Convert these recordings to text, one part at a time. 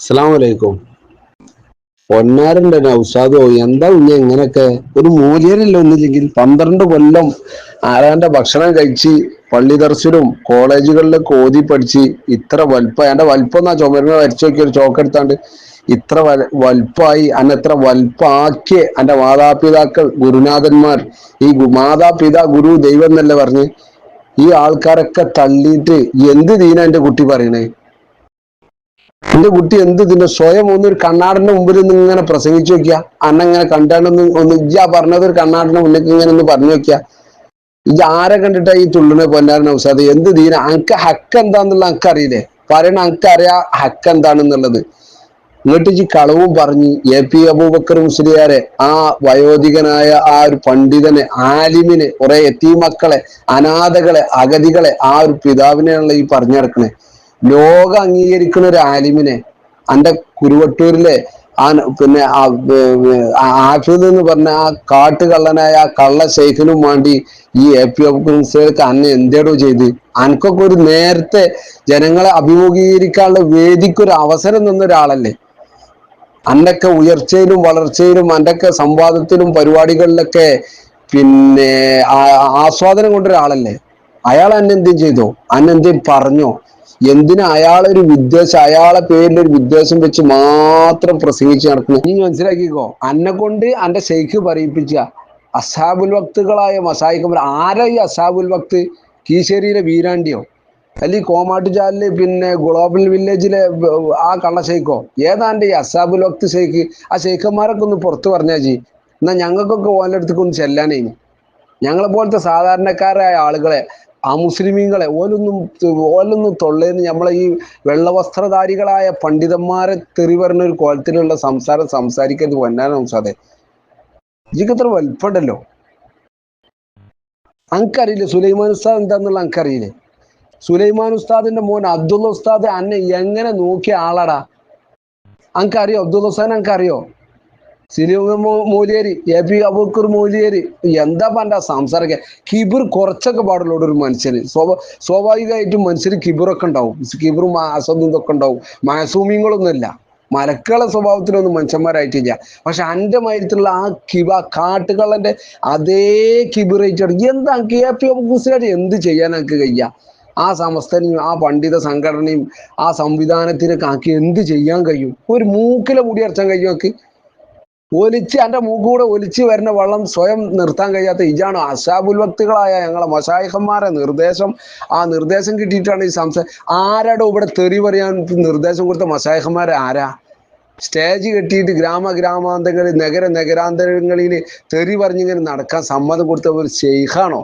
അസ്സലാമു അലൈക്കും പൊന്നാരുണ്ട് നൗസാദോ എന്താ ഉണ്ണി ഇങ്ങനൊക്കെ ഒരു മൂല്യനല്ല ഒന്നില്ലെങ്കിൽ പന്ത്രണ്ട് കൊല്ലം ആരാന്റെ ഭക്ഷണം കഴിച്ച് പള്ളി ദർശനും കോളേജുകളിലൊക്കെ ഓതി പഠിച്ച് ഇത്ര വലുപ്പം എന്റെ വലുപ്പം എന്നാ ചുമരുന്ന വരച്ചു നോക്കിയ ഒരു ചോക്കെടുത്താണ്ട് ഇത്ര വല വലുപ്പമായി അന്നെ എത്ര വലുപ്പാക്കിയ എന്റെ മാതാപിതാക്കൾ ഗുരുനാഥന്മാർ. ഈ മാതാപിതാ ഗുരു ദൈവം എന്നല്ലേ പറഞ്ഞ് ഈ ആൾക്കാരൊക്കെ തള്ളിയിട്ട് എന്ത് ദീന എന്റെ കുട്ടി പറയണേ? എന്റെ കുട്ടി എന്ത് ഇതിന്റെ സ്വയം ഒന്ന് ഒരു കണ്ണാടിന്റെ മുമ്പിൽ നിന്ന് ഇങ്ങനെ പ്രസംഗിച്ചു വെക്കുക. അന്ന ഇങ്ങനെ കണ്ടാണ്ടൊന്ന് ഒന്ന് ഇജ്ജാ പറഞ്ഞത് ഒരു കണ്ണാടിന്റെ മുന്നിൽ ഇങ്ങനെ ഒന്ന് പറഞ്ഞു വെക്കുക. ഇജ്ജ ആരെ കണ്ടിട്ടാ ഈ തുള്ളിനെ പൊന്നാരൻ ഔസാദ്? എന്ത് ദീന? അനക്ക് ഹക്ക് എന്താന്നുള്ള അനക്ക് അറിയില്ലേ? പറയണ അനക്ക് അറിയാ ഹക്ക് എന്താണെന്നുള്ളത്. എന്നിട്ട് ഈ കളവും പറഞ്ഞ് എ പി അബൂബക്കർ മുസ്ലിയാരെ ആ വയോധികനായ ആ ഒരു പണ്ഡിതനെ ആലിമിനെ കുറെ എത്തി മക്കളെ അനാഥകളെ അഗതികളെ ആ ഒരു പിതാവിനെയാണല്ലോ ഈ പറഞ്ഞു നടക്കണേ. ലോകം അംഗീകരിക്കുന്ന ഒരു ആലിമിനെ അന്റെ കുരുവട്ടൂരിലെ ആ പിന്നെ ആഫിദ് എന്ന് പറഞ്ഞ ആ കാട്ടുകള്ളനായ ആ കള്ള ശൈഖിനും വേണ്ടി ഈ എ പി മുസ്ലിക്ക് അന്നെ എന്തേടോ ചെയ്ത്. അനക്കൊക്കെ ഒരു നേരത്തെ ജനങ്ങളെ അഭിമുഖീകരിക്കാനുള്ള വേദിക്കൊരു അവസരം തന്ന ഒരാളല്ലേ. അന്നൊക്കെ ഉയർച്ചയിലും വളർച്ചയിലും അന്റൊക്കെ സംവാദത്തിലും പരിപാടികളിലൊക്കെ പിന്നെ ആസ്വാദനം കൊണ്ടൊരാളല്ലേ. അയാൾ അന്നെന്തും ചെയ്തോ? അന്നെന്തും പറഞ്ഞോ? എന്തിനാ അയാളൊരു വിദ്വേഷം അയാളെ പേരിൽ ഒരു വിദ്വേഷം വെച്ച് മാത്രം പ്രസംഗിച്ച് നടക്കുന്നു നീ മനസ്സിലാക്കിക്കോ? അന്നെ കൊണ്ട് അന്റെ ഷെയ്ഖ് പറയിപ്പിച്ച അസാബുൽ വക്തുകളായ മസായിക്കന്മാർ ആരാ ഈ അസാബുൽ വക്ത്? കീശേരിയിലെ വീരാണ്ടിയോ? അല്ലെങ്കിൽ കോമാട്ടുചാലിൽ പിന്നെ ഗ്ലോബൽ വില്ലേജിലെ ആ കള്ള ഷെയ്ഖോ ഏതാണ്ട് ഈ അസാബുൽ വക്ത് ഷെയ്ഖ് ആ ഷെയ്ഖന്മാരൊക്കെ ഒന്ന് പുറത്ത് പറഞ്ഞാജി എന്നാ ഞങ്ങൾക്കൊക്കെ ഓന്റെ അടുത്തേക്ക് ഒന്ന് ഞങ്ങളെ പോലത്തെ സാധാരണക്കാരായ ആളുകളെ ആ മുസ്ലിമീങ്ങളെ ഓലൊന്നും ഓലൊന്നും തൊള്ളേന്ന് നമ്മളെ ഈ വെള്ളവസ്ത്രധാരികളായ പണ്ഡിതന്മാരെ തെറി പറഞ്ഞ ഒരു കോലത്തിലുള്ള സംസാരം സംസാരിക്കരുത് പൊന്നാന സംസാദെ. ഇജിക്കത്ര വലിപ്പമുണ്ടല്ലോ. അനക്കറിയില്ലേ സുലൈമാൻ ഉസ്താദ് എന്താന്നുള്ള അനക്കറിയില്ലേ? സുലൈമാൻ ഉസ്താദിന്റെ മോൻ അബ്ദുള്ള ഉസ്താദ് അന്നെ എങ്ങനെ നോക്കിയ ആളാടാ? അനക്കറിയോ? അബ്ദുള്ള ഉസ്താദിനെ അനക്കറിയോ? Cinema Mooliyeri A P Abookkar Mooliyeri. എന്താ പണ്ട സംസാരമൊക്കെ കിബിർ കുറച്ചൊക്കെ പാടുള്ളൂ ഒരു മനുഷ്യന്. സ്വാഭ സ്വാഭാവികമായിട്ടും മനുഷ്യന് കിബിറൊക്കെ ഉണ്ടാവും. കിബിറും അസദും ഉണ്ടാവും. മാസൂമിങ്ങളൊന്നുമില്ല. മലക്കള സ്വഭാവത്തിലൊന്നും മനുഷ്യന്മാരായിട്ടില്ല. പക്ഷെ അന്റെ മയത്തിലുള്ള ആ കിബ കാട്ടുകളന്റെ അതേ കിബിറേറ്റ് എന്താ കെ പി അബൂക്കുസിനായിട്ട് എന്ത് ചെയ്യാൻ എനിക്ക് കഴിയ? ആ സമസ്തനെയും ആ പണ്ഡിത സംഘടനയും ആ സംവിധാനത്തിനൊക്കെ ആക്കി എന്ത് ചെയ്യാൻ കഴിയും? ഒരു മൂക്കിലെ മുടി അരച്ചാൻ കഴിയും ഒലിച്ച് എന്റെ മൂക്കൂടെ ഒലിച്ച് വരുന്ന വെള്ളം സ്വയം നിർത്താൻ കഴിയാത്ത ഇജാണ്. അസാബുൽ ഭക്തികളായ ഞങ്ങളെ മഷായിഖന്മാരെ നിർദ്ദേശം ആ നിർദ്ദേശം കിട്ടിയിട്ടാണ് ഈ സംസാരം ആരാടോ ഇവിടെ തെറി പറയാൻ നിർദ്ദേശം കൊടുത്ത മഷായിഖന്മാരെ ആരാ? സ്റ്റേജ് കെട്ടിയിട്ട് ഗ്രാമ ഗ്രാമാന്തരങ്ങളിൽ നഗര നഗരാന്തരങ്ങളിൽ തെറി പറഞ്ഞിങ്ങനെ നടക്കാൻ സമ്മതം കൊടുത്ത ഒരു ഷെയ്ഖാണോ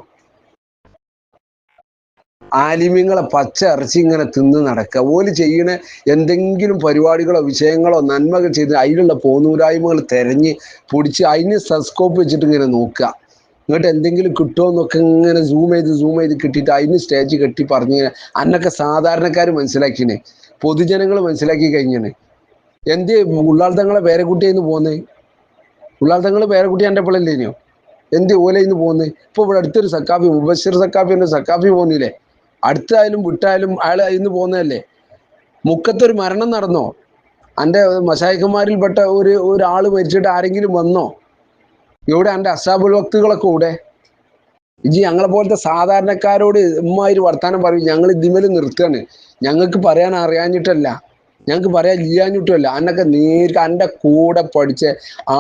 ആലിമ്യങ്ങളെ പച്ച ഇറച്ചി ഇങ്ങനെ തിന്ന് നടക്കുക. ഓൽ ചെയ്യണ എന്തെങ്കിലും പരിപാടികളോ വിഷയങ്ങളോ നന്മകൾ ചെയ്ത് അതിലുള്ള പോന്നൂരായ്മകൾ തെരഞ്ഞ് പൊടിച്ച് അതിന് സസ്കോപ്പ് വെച്ചിട്ട് ഇങ്ങനെ നോക്കുക. എന്നിട്ട് എന്തെങ്കിലും കിട്ടുമോ എന്നൊക്കെ ഇങ്ങനെ സൂം ചെയ്ത് സൂം ചെയ്ത് കിട്ടിയിട്ട് അതിന് സ്റ്റേജ് കെട്ടി പറഞ്ഞു അന്നൊക്കെ സാധാരണക്കാർ മനസ്സിലാക്കിയേ പൊതുജനങ്ങൾ മനസ്സിലാക്കി കഴിഞ്ഞാണ് എന്ത് ഉള്ളാർത്തങ്ങളെ പേരക്കുട്ടിയെന്ന് പോന്നേ? ഉള്ളാർത്തങ്ങൾ പേരക്കുട്ടി എന്റെ പിള്ളല്ലേനോ എന്ത് ഓലയിന്ന് പോകുന്നത് ഇപ്പൊ ഇവിടെ അടുത്തൊരു സക്കാഫി മുബശ്ശർ സക്കാഫി ഉണ്ട് സക്കാഫി പോകുന്നില്ലേ അടുത്തായാലും വിട്ടായാലും അയാൾ ഇന്ന് പോകുന്നതല്ലേ? മുക്കത്തൊരു മരണം നടന്നോ? എന്റെ മഷായിക്കന്മാരിൽപ്പെട്ട ഒരു ഒരാൾ മരിച്ചിട്ട് ആരെങ്കിലും വന്നോ? ഇവിടെ എന്റെ അസാബുൽ വക്തുകളൊക്കെ കൂടെ ഇജി ഞങ്ങളെ പോലത്തെ സാധാരണക്കാരോട് ഇമ്മാതിരി വർത്തമാനം പറയും ഞങ്ങൾ ഇതിമേൽ നിർത്തുകയാണ്. ഞങ്ങൾക്ക് പറയാൻ അറിയാഞ്ഞിട്ടല്ല. ഞങ്ങൾക്ക് പറയാൻ ഇല്ലാഞ്ഞിട്ടല്ല അന്നൊക്കെ നേരിട്ട് എന്റെ കൂടെ പഠിച്ച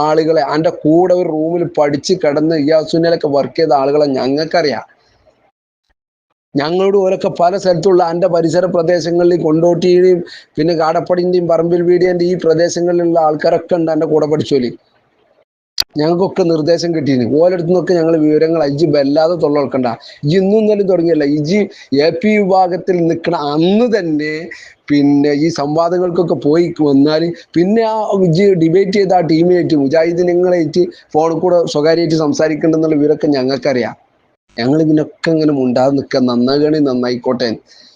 ആളുകളെ എന്റെ കൂടെ ഒരു റൂമിൽ പഠിച്ച് കിടന്ന് ഇയാസുനിലൊക്കെ വർക്ക് ചെയ്ത ആളുകളെ ഞങ്ങൾക്കറിയാം. ഞങ്ങളോട് ഓരൊക്കെ പല സ്ഥലത്തുള്ള എന്റെ പരിസര പ്രദേശങ്ങളിൽ കൊണ്ടോട്ടിയുടെയും പിന്നെ കാടപ്പടിന്റെയും പറമ്പിൽ വീടിന്റെ ഈ പ്രദേശങ്ങളിലുള്ള ആൾക്കാരൊക്കെ ഉണ്ട് എന്റെ കൂടെ പഠിച്ചോലി. ഞങ്ങൾക്കൊക്കെ നിർദ്ദേശം കിട്ടിയിരുന്നു ഓരോരുത്തു നിന്നൊക്കെ ഞങ്ങൾ വിവരങ്ങൾ ഇജി വല്ലാതെ തൊള്ളവർക്കണ്ട ഇന്നും തന്നെ തുടങ്ങിയല്ല. ഇജി എ പി വിഭാഗത്തിൽ നിൽക്കണ അന്ന് തന്നെ പിന്നെ ഈ സംവാദങ്ങൾക്കൊക്കെ പോയി വന്നാൽ പിന്നെ ആ ഇജി ഡിബേറ്റ് ചെയ്ത ആ ടീമായിട്ട് മുജാഹിദിനങ്ങളായിട്ട് ഫോണിൽ കൂടെ സ്വകാര്യമായിട്ട് സംസാരിക്കേണ്ടെന്നുള്ള വിവരമൊക്കെ ഞങ്ങൾക്കറിയാം. ഞങ്ങൾ ഇതിനൊക്കെ ഇങ്ങനെ മുണ്ടാതെ നിൽക്കുക. നന്നാകണേ നന്നായിക്കോട്ടെ.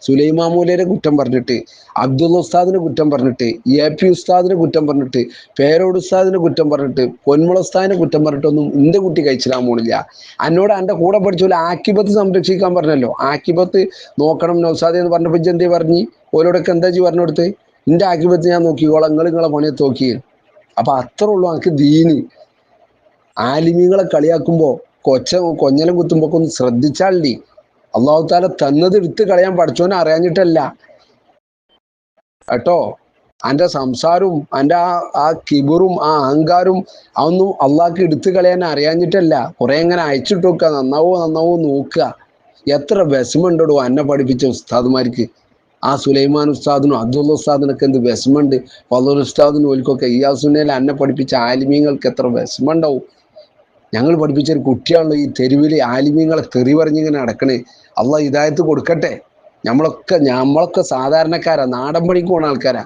സുലൈമാമൂലയുടെ കുറ്റം പറഞ്ഞിട്ട് അബ്ദുൽ ഉസ്താദിനെ കുറ്റം പറഞ്ഞിട്ട് എ പി ഉസ്താദിനെ കുറ്റം പറഞ്ഞിട്ട് പേരോട് ഉസ്താദിനെ കുറ്റം പറഞ്ഞിട്ട് പൊന്മുള ഉസ്താദിനെ കുറ്റം പറഞ്ഞിട്ടൊന്നും എന്റെ കുട്ടി കഴിച്ചിടാൻ പോണില്ല എന്നോട് എന്റെ കൂടെ പഠിച്ച പോലെ ആക്കിബത്ത് സംരക്ഷിക്കാൻ പറഞ്ഞല്ലോ. ആക്കിബത്ത് നോക്കണം നൗസാദ് എന്ന് പറഞ്ഞപ്പോൾ ജന്തി പറഞ്ഞു? ഓരോടൊക്കെ എന്താ ചെയ്യും പറഞ്ഞു കൊടുത്ത്? എന്റെ ആക്കിപത്ത് ഞാൻ നോക്കിക്കോളാം. നിങ്ങൾ നിങ്ങളെ പണിയെ നോക്കി അപ്പൊ അത്ര ഉള്ളൂ എനിക്ക് ദീന്. ആലിമീങ്ങളെ കളിയാക്കുമ്പോ കൊച്ച കൊഞ്ഞലം കുത്തുമ്പോ ഒക്കെ ഒന്ന് ശ്രദ്ധിച്ചാണ്ടി അള്ളാഹു താല തന്നത് എടുത്ത് കളയാൻ പഠിച്ചോനെ അറിയാഞ്ഞിട്ടല്ല. കേട്ടോ? അന്റെ സംസാരവും അന്റെ ആ ആ കിബറും ആ അഹങ്കാരവും അതൊന്നും അള്ളാഹ്ക്ക് എടുത്തു കളയാൻ അറിയാഞ്ഞിട്ടല്ല. കുറെ ഇങ്ങനെ അയച്ചിട്ട് നോക്കുക നന്നാവോ നന്നാവോ നോക്കുക. എത്ര വിഷമുണ്ടോ എന്നെ പഠിപ്പിച്ച ഉസ്താദുമാർക്ക്. ആ സുലൈമാൻ ഉസ്താദിനും അബ്ദുള്ള ഉസ്താദിനൊക്കെ എന്ത് വിഷമുണ്ട് ഫضل ഉസ്താദിനും ഓൽക്കൊക്കെ ഇയാസുന്നേൽ അന്നെ പഠിപ്പിച്ച ആലിമീങ്ങൾക്ക് എത്ര വിഷമുണ്ടാവും ഞങ്ങൾ പഠിപ്പിച്ച ഒരു കുട്ടിയാണല്ലോ ഈ തെരുവിലെ ആലിമ്യങ്ങളെ തെറി പറഞ്ഞിങ്ങനെ നടക്കണേ. അള്ള ഇതായത്ത് കൊടുക്കട്ടെ. നമ്മളൊക്കെ നമ്മളൊക്കെ സാധാരണക്കാരാ. നാടൻ പണിക്ക് പോണ ആൾക്കാരാ.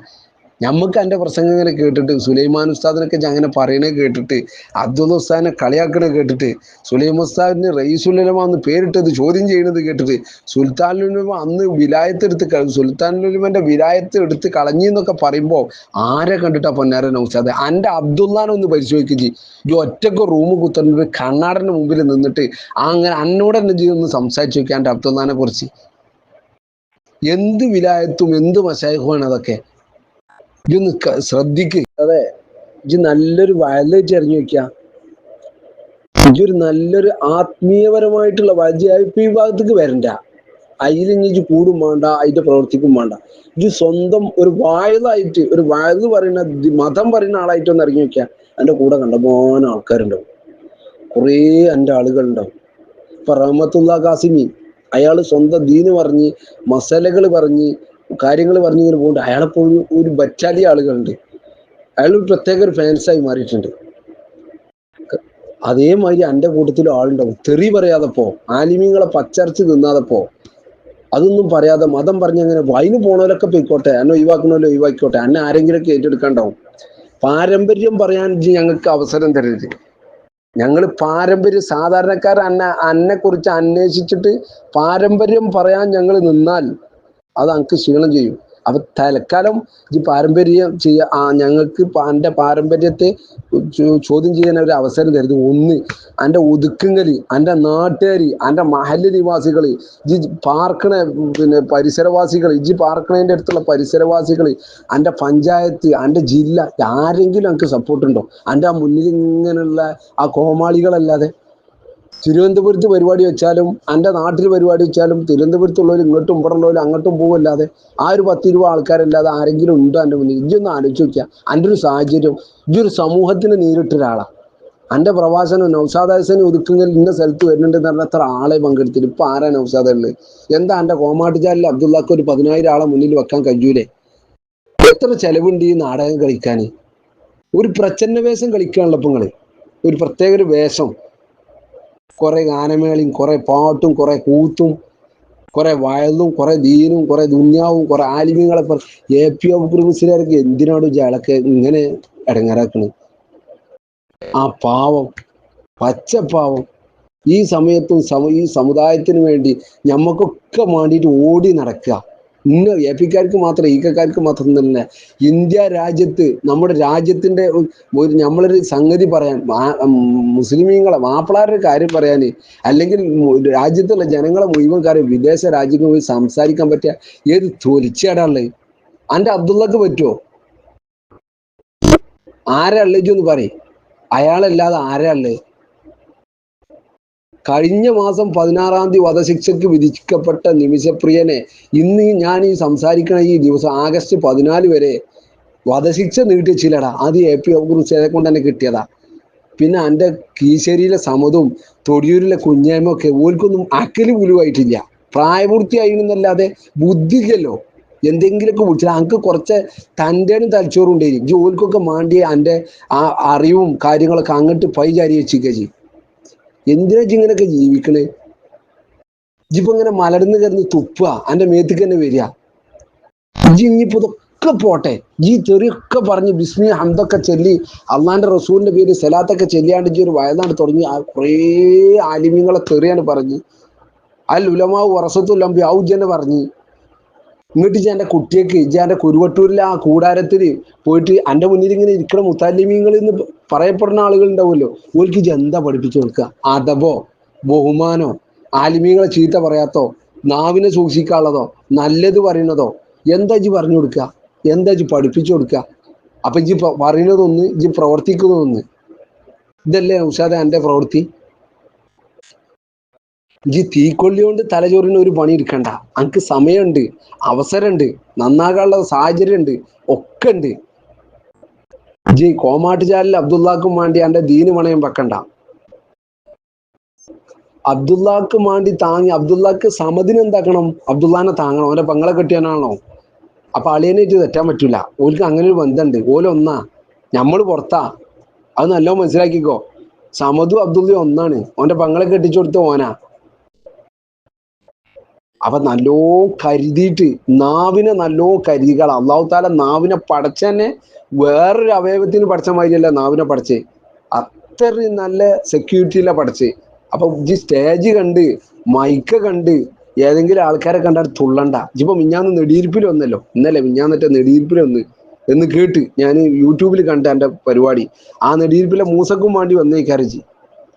ഞമ്മക്ക് എന്റെ പ്രസംഗം ഇങ്ങനെ കേട്ടിട്ട് സുലൈമാൻ ഉസ്താദിനൊക്കെ അങ്ങനെ പറയണേ കേട്ടിട്ട് അബ്ദുൽ ഉസ്താദിനെ കളിയാക്കണേ കേട്ടിട്ട് സുലൈമാൻ ഉസ്താദിന് റയീസുലമ എന്ന് പേരിട്ടത് ചോദ്യം ചെയ്യണത് കേട്ടിട്ട് സുൽത്താനുലമ അന്ന് വിലായത്ത് എടുത്ത് സുൽത്താനുലമന്റെ വിലായത്ത് എടുത്ത് കളഞ്ഞു എന്നൊക്കെ പറയുമ്പോൾ ആരെ കണ്ടിട്ടാ പൊന്നാര ഉസ്താദ് എന്റെ അബ്ദുല്ലാനെ ഒന്ന് പരിശോധിക്കുക ഈ ഒറ്റയ്ക്ക് റൂം കുത്തുന്നത് കണ്ണാടന്റെ മുമ്പിൽ നിന്നിട്ട് അങ്ങനെ അന്നോട് എന്നെ ഒന്ന് സംസാരിച്ചു നോക്കിയാൽ എന്റെ അബ്ദുല്ലാനെ കുറിച്ച്. എന്ത് വിലായത്തും എന്ത് മശായഹുമാണ് അതൊക്കെ? ഇതൊന്ന് ശ്രദ്ധിക്ക്. അതെ ഇജ് നല്ലൊരു വയലേജ് അറിഞ്ഞു വെക്ക. ഇജൊരു നല്ലൊരു ആത്മീയപരമായിട്ടുള്ള വജ്ജായ്പ വിഭാഗത്തേക്ക് ഭാഗത്തേക്ക് വരണ്ട. അതിൽ ഇനി കൂടും വേണ്ട അതിന്റെ പ്രവർത്തിക്കും വേണ്ട. ഇത് സ്വന്തം ഒരു വായതായിട്ട് ഒരു വായത് പറയുന്ന മതം പറയുന്ന ആളായിട്ട് ഒന്ന് ഇറങ്ങി വെക്കുക എന്റെ കൂടെ കണ്ടമാനം ആൾക്കാരുണ്ടാവും. കുറേ എന്റെ ആളുകളുണ്ടാവും. ഇപ്പൊ റഹ്മത്തുള്ള കാസിമി അയാൾ സ്വന്തം ദീന് പറഞ്ഞ് മസാലകൾ പറഞ്ഞ് കാര്യങ്ങൾ പറഞ്ഞു ഇങ്ങനെ പോകുന്നുണ്ട് അയാളിപ്പോ ഒരു ബറ്റാലി ആളുകളുണ്ട്. അയാൾ ഒരു പ്രത്യേക ഒരു ഫാൻസായി മാറിയിട്ടുണ്ട്. അതേമാതിരി എന്റെ കൂട്ടത്തിൽ ആളുണ്ടാവും. തെറി പറയാതെപ്പോ ആലിമീങ്ങളെ പച്ചരച്ച് പോ അതൊന്നും പറയാതെ മതം പറഞ്ഞങ്ങനെ വൈന് പോണവരൊക്കെ പോയിക്കോട്ടെ. എന്നെ ഒഴിവാക്കണമല്ലോ ഒഴിവാക്കിക്കോട്ടെ. എന്നെ ആരെങ്കിലൊക്കെ ഏറ്റെടുക്കാണ്ടാവും. പാരമ്പര്യം പറയാൻ ഞങ്ങൾക്ക് അവസരം തരരുത്. ഞങ്ങൾ പാരമ്പര്യം സാധാരണക്കാർ അന്നെ അന്നെ കുറിച്ച് അന്വേഷിച്ചിട്ട് പാരമ്പര്യം പറയാൻ ഞങ്ങൾ നിന്നാൽ അത് അനക്ക് ക്ഷീണം ചെയ്യും. അപ്പൊ തൽക്കാലം ഈ പാരമ്പര്യം ചെയ്യ ആ ഞങ്ങൾക്ക് എന്റെ പാരമ്പര്യത്തെ ചോദ്യം ചെയ്യാൻ ഒരു അവസരം തരുന്നു. ഒന്ന് എന്റെ ഒതുക്കുങ്ങൽ എന്റെ നാട്ടുകാര് എന്റെ മഹല്ല് നിവാസികൾ ഈ പാർക്കണ പിന്നെ പരിസരവാസികൾ ഈ പാർക്കണേന്റെ അടുത്തുള്ള പരിസരവാസികൾ എന്റെ പഞ്ചായത്ത് എന്റെ ജില്ല ആരെങ്കിലും എനിക്ക് സപ്പോർട്ട് ഉണ്ടോ? എന്റെ ആ മുന്നിൽ ഇങ്ങനെയുള്ള ആ കോമാളികളല്ലാതെ തിരുവനന്തപുരത്ത് പരിപാടി വെച്ചാലും എന്റെ നാട്ടിൽ പരിപാടി വെച്ചാലും തിരുവനന്തപുരത്തുള്ളവർ ഇങ്ങോട്ടും ഇവിടെയുള്ളവർ അങ്ങോട്ടും പോകുമല്ലാതെ ആ ഒരു പത്ത് രൂപ ആൾക്കാരല്ലാതെ ആരെങ്കിലും ഉണ്ടോ എന്റെ മുന്നിൽ? ഇജ്ജൊന്ന് ആലോചിച്ച് നോക്കിയാൽ എന്റെ ഒരു സാഹചര്യം ഇജ്ജൊരു സമൂഹത്തിന് നേരിട്ട ഒരാളാണ് എന്റെ പ്രവാസനം നൗസാദ് ഹസനെ ഒതുക്കുമെങ്കിൽ ഇന്ന സ്ഥലത്ത് വരുന്നുണ്ടെന്ന് പറഞ്ഞാൽ അത്ര ആളെ പങ്കെടുത്തിട്ട് ഇപ്പൊ ആരാ നൗസാദ് ഉള്ളത് എന്താ എന്റെ കോമാട്ടുചാലിൽ അബ്ദുള്ളക്ക് ഒരു പതിനായിരം ആളെ മുന്നിൽ വെക്കാൻ കഴിയൂലേ? എത്ര ചെലവുണ്ട് ഈ നാടകം കളിക്കാൻ? ഒരു പ്രച്ഛന്ന വേഷം ഇപ്പൊ ഒരു പ്രത്യേക ഒരു വേഷം. കുറെ ഗാനമേളയും കുറെ പാട്ടും കുറെ കൂത്തും കുറെ വയലും കുറെ ദീനും കുറെ ദുന്യാവും കുറെ ആലിമ്യങ്ങളെ എ പി മുസ്ലിയാർക്ക് എന്തിനാണ് ഇയാളൊക്കെ ഇങ്ങനെ ഇടങ്ങാറാക്കണ്? ആ പാവം പച്ചപ്പാവം ഈ സമയത്തും സമ ഈ സമുദായത്തിന് വേണ്ടി ഞമ്മക്കൊക്കെ വേണ്ടിയിട്ട് ഓടി നടക്കുക ഇന്ന് എ പിക്കാർക്ക് മാത്രം ഈക്കക്കാർക്ക് മാത്രം തന്നെ ഇന്ത്യ രാജ്യത്ത് നമ്മുടെ രാജ്യത്തിന്റെ ഒരു- നമ്മളൊരു സംഗതി പറയാൻ മുസ്ലിമീങ്ങളെ മാപ്പിളാരുടെ കാര്യം പറയാൻ അല്ലെങ്കിൽ രാജ്യത്തുള്ള ജനങ്ങളെ മുഴുവൻ കാര്യം വിദേശ രാജ്യങ്ങൾ പോയി സംസാരിക്കാൻ പറ്റിയ ഏത് തൊലിച്ചേടാൾ അന്റെ അബ്ദുള്ളക്ക് പറ്റുമോ ആരാ ഉള്ളത് എന്ന് പറയും. അയാളല്ലാതെ ആരാ ഉള്ളത് കഴിഞ്ഞ മാസം പതിനാറാം തീയതി വധശിക്ഷയ്ക്ക് വിധിക്കപ്പെട്ട നിമിഷപ്രിയനെ ഇന്ന് ഞാൻ ഈ സംസാരിക്കണ ഈ ദിവസം ആഗസ്റ്റ് പതിനാല് വരെ വധശിക്ഷ നീട്ടിച്ചില്ലടാ അത് എ പി കുറിച്ചതിനെ കൊണ്ട് തന്നെ കിട്ടിയതാ. പിന്നെ എന്റെ കീശേരിയിലെ സമതും തൊടിയൂരിലെ കുഞ്ഞായ്മ ഒക്കെ ഓൽക്കൊന്നും അക്കൽ പുലുവായിട്ടില്ല. പ്രായപൂർത്തിയായിരുന്നല്ലാതെ ബുദ്ധിക്കല്ലോ എന്തെങ്കിലുമൊക്കെ വിളിച്ചാൽ അങ്ങക്ക് കുറച്ച് തന്റെയും തലച്ചോറും ഉണ്ടായിരിക്കും ജോലിക്കൊക്കെ മാണ്ടി എന്റെ ആ അറിവും കാര്യങ്ങളൊക്കെ അങ്ങോട്ട് പൈചാരി വെച്ചിക്കേ ചെയ്യും. എന്തിനാ ഇങ്ങനെയൊക്കെ ജീവിക്കണേ? ഇജിപ്പോ ഇങ്ങനെ മലർന്ന് കിടന്ന് തുപ്പുക അന്റെ മേത്തേക്ക് തന്നെ വരിക. ജി ഇനിയിപ്പോ ഇതൊക്കെ പോട്ടെ. ജി തെറിയൊക്കെ പറഞ്ഞ് ബിസ്മി ഹംദൊക്കെ ചൊല്ലി അള്ളാന്റെ റസൂലിന്റെ പേര് സലാത്തൊക്കെ ചെല്ലിയാണ്ട് ജി ഒരു വയനാട് തുടങ്ങി ആ കുറേ ആലിമ്യങ്ങളെ തെറിയാണ് പറഞ്ഞ്. അൽ ഉലമാവ് വറസത്തുൽ അമ്പി ഔജനെ പറഞ്ഞ്. ഇങ്ങോട്ട് ഇജ്ജ് എന്റെ കുട്ടിയൊക്കെ ഇജ്ജ് എന്റെ കുരുവട്ടൂരിലെ ആ കൂടാരത്തിൽ പോയിട്ട് എന്റെ മുന്നിൽ ഇങ്ങനെ ഇരിക്കണ മുത്താലിമീങ്ങൾ എന്ന് പറയപ്പെടുന്ന ആളുകൾ ഉണ്ടാവുമല്ലോ. ഇജ്ജ് എന്താ പഠിപ്പിച്ചു കൊടുക്കുക? അതവോ ബഹുമാനോ ആലിമീങ്ങളെ ചീത്ത പറയാത്തോ നാവിനെ സൂക്ഷിക്കാനുള്ളതോ നല്ലത് പറയണതോ എന്താ ഇജ്ജ് പറഞ്ഞു കൊടുക്കുക? എന്താ ഇജ്ജ് പഠിപ്പിച്ചു കൊടുക്കുക? അപ്പൊ ഇജ്ജ് പറയണതൊന്ന് ഇജ്ജ് പ്രവർത്തിക്കുന്നതൊന്ന്. ഇതല്ലേ ഉഷാദ എന്റെ പ്രവൃത്തി? ഇജ്ജ് തീക്കൊള്ളി കൊണ്ട് തലചോറിന് ഒരു പണി എടുക്കണ്ട അനക്ക് സമയമുണ്ട് അവസരമുണ്ട് നന്നാകാനുള്ള സാഹചര്യമുണ്ട് ഒക്കെ ഉണ്ട് ഇജ്ജ് കോമാട്ടുചാലിൽ അബ്ദുള്ളാക്കും വേണ്ടി അന്റെ ദീന് പണയം വെക്കണ്ട. അബ്ദുള്ളാക്ക് വേണ്ടി താങ്ങി അബ്ദുള്ളാക്ക് സമദിന് എന്താക്കണം? അബ്ദുള്ളാനെ താങ്ങണം. അവന്റെ പെങ്ങളെ കെട്ടിയാനാണോ അപ്പൊ അളിയനായിട്ട് തെറ്റാൻ പറ്റൂല. ഓൽക്ക് അങ്ങനെ ഒരു ബന്ധമുണ്ട് ഓലൊന്നാ ഞമ്മൾ പുറത്താ. അത് നല്ലോ മനസ്സിലാക്കിക്കോ. സമദും അബ്ദുള്ള ഒന്നാണ്. അവന്റെ പെങ്ങളെ കെട്ടിച്ചു കൊടുത്ത ഓനാ. അപ്പൊ നല്ലോ കരുതിയിട്ട് നാവിനെ നല്ലോ കരുതികൾ അള്ളാഹു താല നാവിനെ പടച്ചന്നെ വേറൊരു അവയവത്തിന് പഠിച്ച മാതിരിയല്ല നാവിനെ പഠിച്ചേ അത്ര നല്ല സെക്യൂരിറ്റിയിലാണ് പഠിച്ചേ അപ്പൊ ഈ സ്റ്റേജ് കണ്ട് മൈക്ക കണ്ട് ഏതെങ്കിലും ആൾക്കാരെ കണ്ടാൽ തുള്ളണ്ട. ഇപ്പൊ മിഞ്ഞാന്ന് നെടിയിരിപ്പിൽ വന്നല്ലോ. ഇന്നലെ മിഞ്ഞാന്നിട്ട് നെടിയിരിപ്പിൽ വന്ന്. എന്ന് കേട്ട് ഞാൻ യൂട്യൂബിൽ കണ്ട എന്റെ പരിപാടി. ആ നെടിയിരിപ്പിലെ മൂസക്കും വേണ്ടി വന്നേക്കാറിച്ച്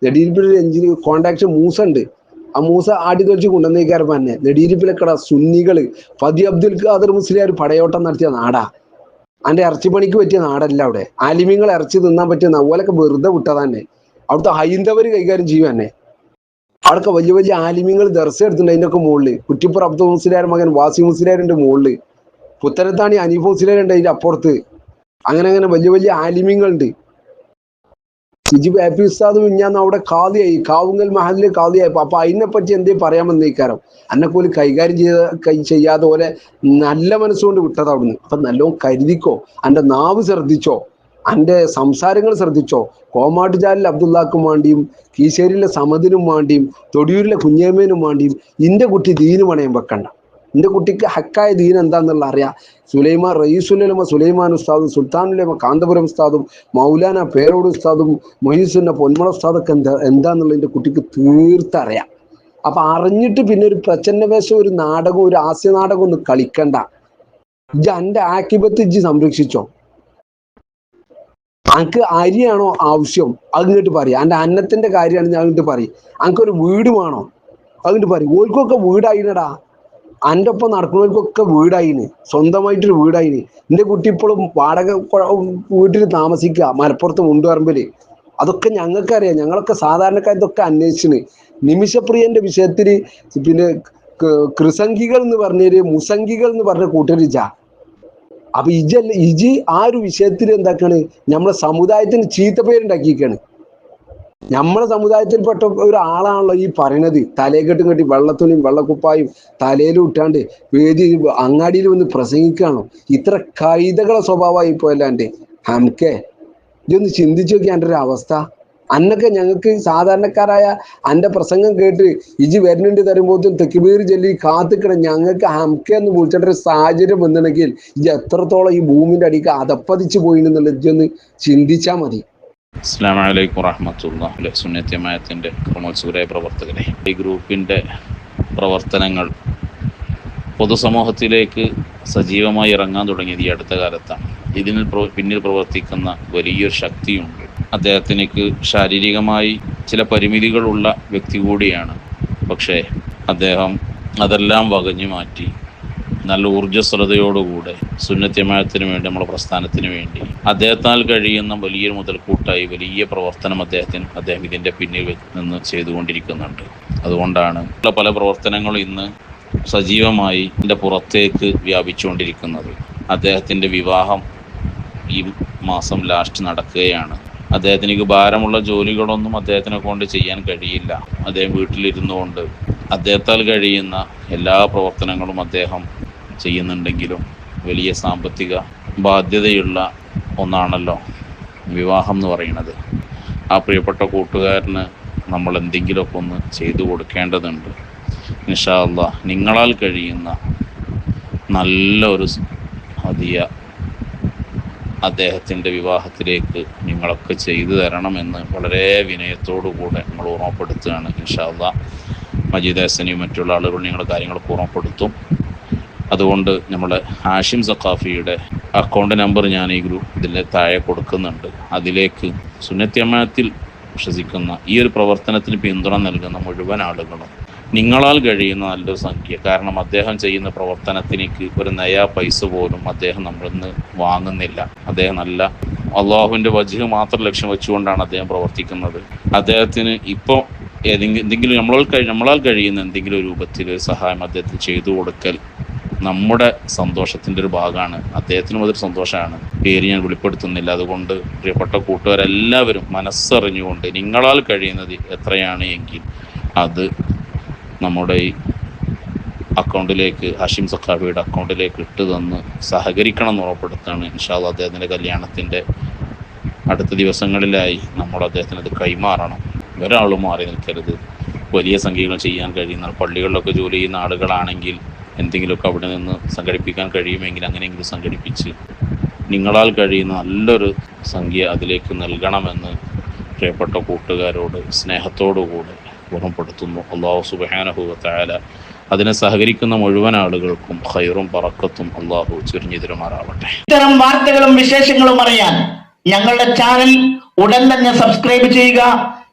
നെടിയിരിപ്പിൽ എഞ്ചിന് കോണ്ടാക്ട് മൂസ ഉണ്ട്. മൂസ ആട്ടി തൊളിച്ച് കൊണ്ടുവന്നേക്കാരപ്പ തന്നെ. നെടിയിരിപ്പിലക്കട സുന്നികൾ ഫതി അബ്ദുൽ ഖാദർ മുസ്ലിയാർ പടയോട്ടം നടത്തിയ നാടാ. അന്റെ ഇറച്ചിപ്പണിക്ക് പറ്റിയ നാടല്ല അവിടെ. ആലിമ്യങ്ങൾ ഇറച്ചി തിന്നാൻ പറ്റിയ നവലൊക്കെ വെറുതെ വിട്ടത് തന്നെ. അവിടുത്തെ ഹൈന്ദവര് കൈകാര്യം ചെയ്യും തന്നെ. അവിടൊക്കെ വലിയ വലിയ ആലിമ്യങ്ങൾ ദർശ എടുത്തിട്ടുണ്ട് അതിന്റെ മുകളിൽ കുറ്റിപ്പുറ അബ്ദുൽ മുസ്ലിയാർ മകൻ വാസി മുസ്ലിയാരുടെ മുകളിൽ പുത്തനത്താണി അനീഫ് മുസ്ലിയാരുണ്ട് അതിന്റെ അപ്പുറത്ത്. അങ്ങനെ അങ്ങനെ വലിയ വലിയ ആലിമ്യങ്ങളുണ്ട് സിജിബ് ബാപ്പി ഉസ്താദ് ഞാൻ അവിടെ കാതിയായി കാവുങ്കൽ മഹലിൽ കാതിയായി അപ്പൊ അതിനെ പറ്റി എന്തേ പറയാമെന്ന് നീക്കാരം അന്നക്കൂലി കൈകാര്യം ചെയ്ത ചെയ്യാതെ പോലെ നല്ല മനസ്സുകൊണ്ട് വിട്ടത് അവിടുന്ന്. അപ്പൊ നല്ലോണം കരുതിക്കോ. അന്റെ നാവ് ശ്രദ്ധിച്ചോ. അന്റെ സംസാരങ്ങൾ ശ്രദ്ധിച്ചോ. കോമാട്ടുചാലിൽ അബ്ദുള്ളാക്കും വേണ്ടിയും കീശേരിയിലെ സമദിനും വേണ്ടിയും തൊടിയൂരിലെ കുഞ്ഞേമേനും വേണ്ടിയും ഇന്റെ കുട്ടി ദീന് പണയം വെക്കണ്ട. എന്റെ കുട്ടിക്ക് ഹക്കായ ദീൻ എന്താന്നുള്ള അറിയാം. സുലൈമാൻ റയീസുലമ സുലൈമാൻ ഉസ്താദും സുൽത്താനുലമ കാന്തപുരം ഉസ്താദും മൗലാന പേരോട് ഉസ്താദും മൊഹീസുന്ന പൊന്മള ഉസ്താദൊക്കെ എന്താ എന്താന്നുള്ള എന്റെ കുട്ടിക്ക് തീർത്തറിയാം അപ്പൊ അറിഞ്ഞിട്ട് പിന്നെ ഒരു പ്രച്ഛന്നവേശം ഒരു നാടകം ഒരു ആസ്യ നാടകം ഒന്ന് കളിക്കണ്ട. ഇജ്ജ് എന്റെ ആക്കിപത്ത് ഇജ്ജ് സംരക്ഷിച്ചോ. അനക്ക് അരിയാണോ ആവശ്യം? അതിങ്ങോട്ട് പറയും. എന്റെ അന്നത്തിന്റെ കാര്യമാണ് ഞാൻ അങ്ങോട്ട് പറയും. അനക്കൊരു വീട് വേണോ? അതിങ്ങോട്ട് പറയും. ഓൽക്കൊക്കെ വീടായിനടാ. അന്റെ ഒപ്പം നടക്കുന്നവർക്കൊക്കെ വീടായിന്. സ്വന്തമായിട്ടൊരു വീടായിന്. എന്റെ കുട്ടി ഇപ്പോഴും വാടക വീട്ടിൽ താമസിക്കുക മലപ്പുറത്ത് മുണ്ടുപറമ്പിൽ. അതൊക്കെ ഞങ്ങൾക്കറിയാം. ഞങ്ങളൊക്കെ സാധാരണക്കാർ ഇതൊക്കെ അന്വേഷിച്ചിന്. നിമിഷപ്രിയന്റെ വിഷയത്തിൽ പിന്നെ കൃസംഗികൾ എന്ന് പറഞ്ഞൊരു മുസംഗികൾ എന്ന് പറഞ്ഞ കൂട്ടരിച്ച അപ്പൊ ഇജല്ല ഇജി ആ ഒരു വിഷയത്തിൽ എന്താക്കാണ്? നമ്മളെ സമുദായത്തിന് ചീത്ത പേരുണ്ടാക്കിയിരിക്കാണ്. നമ്മളെ സമുദായത്തിൽപ്പെട്ട ഒരാളാണല്ലോ ഈ പറയണത്. തലയെക്കെട്ടും കെട്ടി വെള്ളത്തുണിയും വെള്ളക്കുപ്പായും തലയിലും ഇട്ടാണ്ട് വേദി അങ്ങാടിയിൽ വന്ന് പ്രസംഗിക്കുകയാണോ? ഇത്ര കൈതകളെ സ്വഭാവമായി പോയല്ലാണ്ട് ഹംകെ ഇതൊന്ന് ചിന്തിച്ചു നോക്കി എന്റെ ഒരു അവസ്ഥ. അന്നൊക്കെ ഞങ്ങൾക്ക് സാധാരണക്കാരായ എന്റെ പ്രസംഗം കേട്ട് ഇജി വരുന്നുണ്ട് തരുമ്പോഴത്തും തെക്കുബീർ ചൊല്ലി കാത്തിക്കണം ഞങ്ങൾക്ക് ഹംക്കെ എന്ന് വിളിച്ചിട്ടൊരു സാഹചര്യം വന്നിട്ടുണ്ടെങ്കിൽ ഇജ് എത്രത്തോളം ഈ ഭൂമിന്റെ അടിക്ക് അതപ്പതിച്ചു പോയിന്നുള്ളത് ഇജൊന്ന് ചിന്തിച്ചാൽ മതി. അസ്സാം വലൈക്കും സുന്നത്യമായത്തിന്റെ ക്രമോത്സുകരായ പ്രവർത്തകരെ. ഈ ഗ്രൂപ്പിന്റെ പ്രവർത്തനങ്ങൾ പൊതുസമൂഹത്തിലേക്ക് സജീവമായി ഇറങ്ങാൻ തുടങ്ങിയത് ഈ അടുത്ത കാലത്താണ്. ഇതിന് പിന്നിൽ പ്രവർത്തിക്കുന്ന വലിയൊരു ശക്തിയുണ്ട്. അദ്ദേഹത്തിനേക്ക് ശാരീരികമായി ചില പരിമിതികളുള്ള വ്യക്തി കൂടിയാണ്. പക്ഷേ അദ്ദേഹം അതെല്ലാം വകഞ്ഞു മാറ്റി നല്ല ഊർജസ്വലതയോടുകൂടെ സുന്നത്യമായത്തിന് വേണ്ടി നമ്മുടെ പ്രസ്ഥാനത്തിന് വേണ്ടി. അദ്ദേഹത്താൽ കഴിയുന്ന വലിയൊരു മുതൽക്കൂട്ടായി വലിയ പ്രവർത്തനം അദ്ദേഹത്തിന് അദ്ദേഹം ഇതിന്റെ പിന്നിൽ നിന്ന് ചെയ്തുകൊണ്ടിരിക്കുന്നുണ്ട്. അതുകൊണ്ടാണ് പല പ്രവർത്തനങ്ങളും ഇന്ന് സജീവമായി ഇതിന്റെ പുറത്തേക്ക് വ്യാപിച്ചുകൊണ്ടിരിക്കുന്നത്. അദ്ദേഹത്തിന്റെ വിവാഹം ഈ മാസം ലാസ്റ്റ് നടക്കുകയാണ്. അദ്ദേഹത്തിന് ഭാരമുള്ള ജോലികളൊന്നും അദ്ദേഹത്തിനെ കൊണ്ട് ചെയ്യാൻ കഴിയില്ല. അദ്ദേഹം വീട്ടിലിരുന്നുകൊണ്ട് അദ്ദേഹത്താൽ കഴിയുന്ന എല്ലാ പ്രവർത്തനങ്ങളും അദ്ദേഹം ചെയ്യുന്നുണ്ടെങ്കിലും വലിയ സാമ്പത്തിക ബാധ്യതയുള്ള ഒന്നാണല്ലോ വിവാഹം എന്ന് പറയുന്നത്. ആ പ്രിയപ്പെട്ട കൂട്ടുകാരന് നമ്മൾ എന്തെങ്കിലുമൊക്കെ ഒന്ന് ചെയ്തു കൊടുക്കേണ്ടതുണ്ട്. അള്ളാ നിങ്ങളാൽ കഴിയുന്ന നല്ല ഒരു ഹദിയ അദ്ദേഹത്തിന്റെ വിവാഹത്തിലേക്ക് നിങ്ങളൊക്കെ ചെയ്തു തരണമെന്ന് വളരെ കൂടെ നിങ്ങൾ ഓർമ്മപ്പെടുത്തുകയാണ്. ഇൻഷാല്ല മജീദ് ഹസനിയും മറ്റുള്ള ആളുകൾ നിങ്ങളുടെ കാര്യങ്ങളൊക്കെ ഓർമ്മപ്പെടുത്തും. അതുകൊണ്ട് നമ്മുടെ ഹാഷിം സഖാഫിയുടെ അക്കൗണ്ട് നമ്പർ ഞാൻ ഈ ഗ്രൂപ്പ് ഇതിന്റെ താഴെ കൊടുക്കുന്നുണ്ട്. അതിലേക്ക് സുന്നത്യമാനത്തിൽ വിശ്വസിക്കുന്ന ഈ ഒരു പ്രവർത്തനത്തിന് പിന്തുണ നൽകുന്ന മുഴുവൻ ആളുകളും നിങ്ങളാൽ കഴിയുന്ന നല്ലൊരു സംഖ്യ. കാരണം അദ്ദേഹം ചെയ്യുന്ന പ്രവർത്തനത്തിലേക്ക് ഒരു നയാ പൈസ പോലും അദ്ദേഹം നമ്മളിൽ നിന്ന് വാങ്ങുന്നില്ല. അദ്ദേഹം നല്ല അള്ളാഹുവിന്റെ വജുഹ് മാത്രം ലക്ഷ്യം വെച്ചുകൊണ്ടാണ് അദ്ദേഹം പ്രവർത്തിക്കുന്നത്. അദ്ദേഹത്തിന് ഇപ്പോൾ ഏതെങ്കിലും എന്തെങ്കിലും നമ്മളാൽ നമ്മളാൽ കഴിയുന്ന എന്തെങ്കിലും രൂപത്തിൽ സഹായം അദ്ദേഹത്തിന് ചെയ്തു കൊടുക്കൽ നമ്മുടെ സന്തോഷത്തിന്റെ ഒരു ഭാഗമാണ്. അദ്ദേഹത്തിനും അതൊരു സന്തോഷമാണ്. പേര് ഞാൻ വെളിപ്പെടുത്തുന്നില്ല. അതുകൊണ്ട് പ്രിയപ്പെട്ട കൂട്ടുകാരെല്ലാവരും മനസ്സറിഞ്ഞുകൊണ്ട് നിങ്ങളാൽ കഴിയുന്നത് എത്രയാണ് എങ്കിൽ അത് നമ്മുടെ ഈ അക്കൗണ്ടിലേക്ക് ഹഷിം സഖാബിയുടെ അക്കൗണ്ടിലേക്ക് ഇട്ട് തന്ന് സഹകരിക്കണം എന്ന് ഉറപ്പെടുത്താണ് ഇൻഷാല്ല അദ്ദേഹത്തിന്റെ കല്യാണത്തിന്റെ അടുത്ത ദിവസങ്ങളിലായി നമ്മൾ അദ്ദേഹത്തിന് അത് കൈമാറണം. ഒരാളും മാറി നിൽക്കരുത്. വലിയ സംഖ്യകൾ ചെയ്യാൻ കഴിയുന്ന പള്ളികളിലൊക്കെ ജോലി ചെയ്യുന്ന ആളുകളാണെങ്കിൽ എന്തെങ്കിലുമൊക്കെ അവിടെ നിന്ന് സംഘടിപ്പിക്കാൻ കഴിയുമെങ്കിൽ അങ്ങനെയെങ്കിലും സംഘടിപ്പിച്ച് നിങ്ങളാൽ കഴിയുന്ന നല്ലൊരു സംഖ്യ അതിലേക്ക് നൽകണമെന്ന് പ്രിയപ്പെട്ട കൂട്ടുകാരോട് സ്നേഹത്തോടുകൂടി ഓർമ്മപ്പെടുത്തുന്നു. അള്ളാഹു സുബാനഹുവത്തായാല അതിനെ സഹകരിക്കുന്ന മുഴുവൻ ആളുകൾക്കും ഹൈറും പറക്കത്തും അള്ളാഹു ചുരിഞ്ഞു തരുമാറാവട്ടെ ഇത്തരം വാർത്തകളും വിശേഷങ്ങളും അറിയാൻ ഞങ്ങളുടെ ചാനൽ ഉടൻ തന്നെ സബ്സ്ക്രൈബ് ചെയ്യുക.